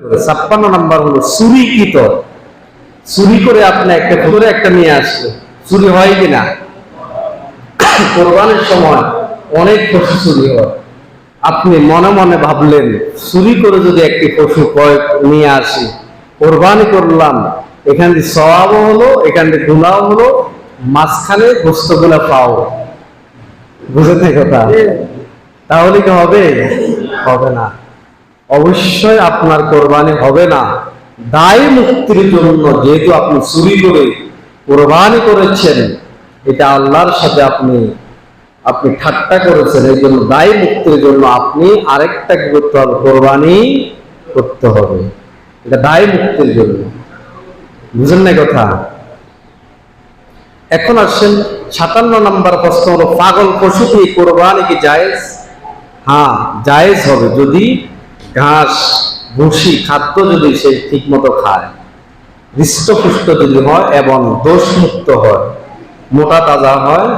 ছাপ্পান্ন নাম্বার হলো চুরি করে আপনি একটা করে একটা নিয়ে আসলো চুরি হয় কিনা কোরবানির সময় অনেক পশু চুরি হয়। আপনি মনে মনে ভাবলেন চুরি করে যদি একটি পশু ক্রয় নিয়ে আসি কোরবানি করলাম এখান দিয়ে সওয়াবও হলো এখান দিয়ে গুণাও হলো মাঝখানে গোস্তগুলা পাও। বুঝেতে কথা? তাহলে কি হবে? হবে না। অবশ্যই আপনার কোরবানি হবে না। দায় মুক্তির জন্য যেহেতু আপনি চুরি করে কোরবানি করেছেন, এটা আল্লাহর সাথে আপনি আপনি ঠাট্টা করেছেন, এই জন্য দায় মুক্তির জন্য আপনি আরেকটা কি করতে হবে কোরবানি করতে হবে। এটা দায় মুক্তির জন্য। বুঝেন না কথা? এখন আসছেন সাতান্ন নম্বর প্রশ্ন হলো, পাগল পশু কি কোরবানি কি জায়েজ? হ্যাঁ জায়েজ হবে। যদি ঘাস, ভুসি খাদ্য যদি সে ঠিক মতো খায়, হৃষ্টপুষ্ট যদি হয় এবং দোষমুক্ত হয়, মোটা তাজা হয়,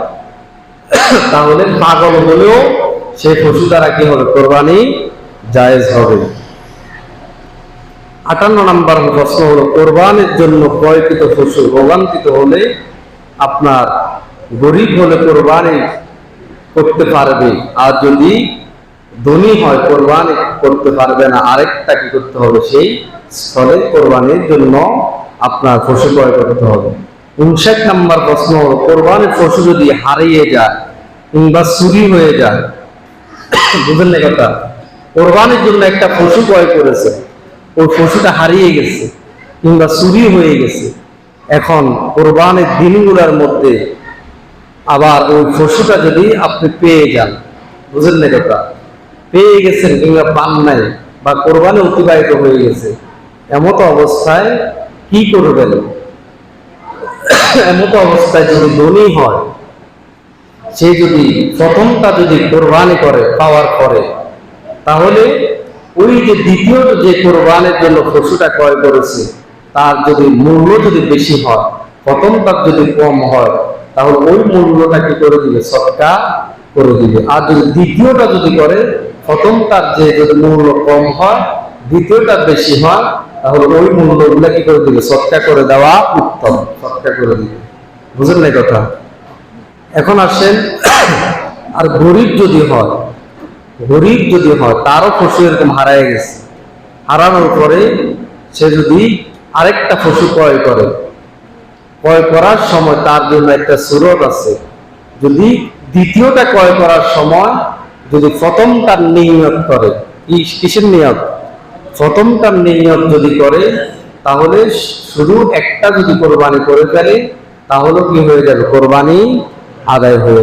তাহলে পাগল হলেও সেই পশু দ্বারা কি হবে? কোরবানি জায়েজ হবে। আটান্ন নম্বর প্রশ্ন হলো, কোরবানির জন্য ক্রয়কৃত পশু রোগান্তিত হলে আপনার গরিব হলে কোরবানি করতে পারবে। আর যদি ধনী হয়, কোরবানি করতে পারবে না। আরেকটা কি করতে হবে? সেই স্থলে কোরবানির জন্য আপনার পশু ক্রয় করতে হবে। উনষাট নাম্বার প্রশ্ন হলো কোরবানির পশু যদি হারিয়ে যায় কিংবা চুরি হয়ে যায়, বুঝলেন না কথা? কোরবানির জন্য একটা পশু ক্রয় করেছে, ওই পশুটা হারিয়ে গেছে কিংবা চুরি হয়ে গেছে। এখন কোরবানির দিনগুলোর মধ্যে আবার ওই পশুটা যদি আপনি পেয়ে যান, বুঝলেন না কথা? পেয়ে গেছেন, কিংবা পান নাই বা কোরবানি অতিবাহিত হয়ে গেছে, এমত অবস্থায় কি করবেন? এমত অবস্থায় যদি ধনী হয়, সে যদি প্রথমটা যদি কোরবানি করে, পাওয়ার পরে তাহলে ওই যে দ্বিতীয় যে কোরবানের জন্য পশুটা ক্রয় করেছে, তার যদি মূল্য যদি বেশি হয়, প্রথমটার যদি কম হয়, তাহলে ওই মূল্যটা কি করে দিবে? সৎকা করে দিবে। আর যদি দ্বিতীয়টা যদি করে প্রথমটার যে যদি মূল্য কম হয়, দ্বিতীয়টা বেশি হয়, তাহলে ওই মূল্যগুলো কি করে দিবে? সৎকা করে দেওয়া উত্তম। সৎকা করে দিবে। বুঝলেন না কথা? এখন আসেন, আর গরিব যদি হয়, গরিব যদি হয়, তারও পশু এরকম হারায় গেছে। হারানোর পরে সে যদি আরেকটা পশু ক্রয় করে, ক্রয় করার সময় তার জন্য একটা সুরত আছে। যদি দ্বিতীয়টা ক্রয় করার সময় যদি প্রথম প্রথমটার নিয়ত করে কিসের নিয়ত? প্রথমটার নিয়ত যদি করে, তাহলে শুধু একটা যদি কোরবানি করে ফেলে, তাহলে কি হয়ে যাবে? কোরবানি আদায় হয়ে